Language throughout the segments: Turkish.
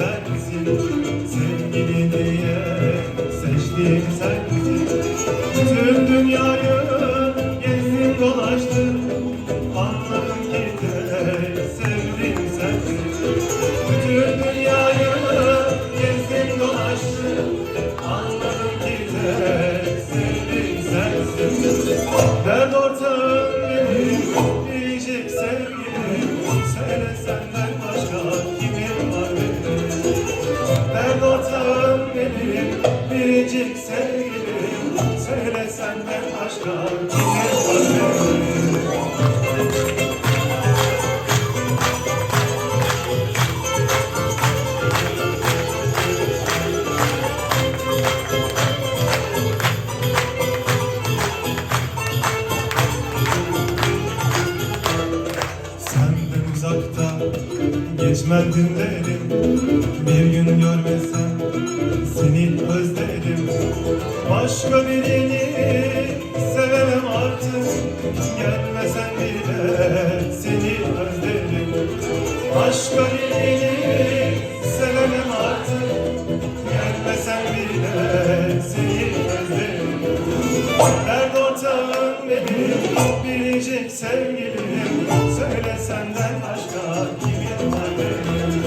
Sensin Sevgili diye seçtiğim sensin biricik sevgilim Söyle senden başka. Benim Senden uzakta geçmez günlerim Bir gün görmesem Başka birini sevemem artık. Gelmesen bile seni özlerim. Başka birini sevemem artık. Gelmesen bile seni özlerim. Dert ortağım benim biricik sevgilim. Söyle senden başka kimin var benim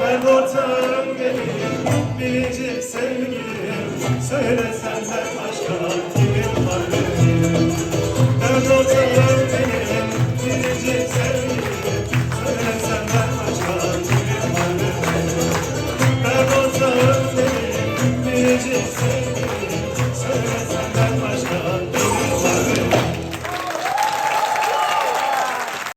Dert ortağım benim biricik sevgilim söyle senden başka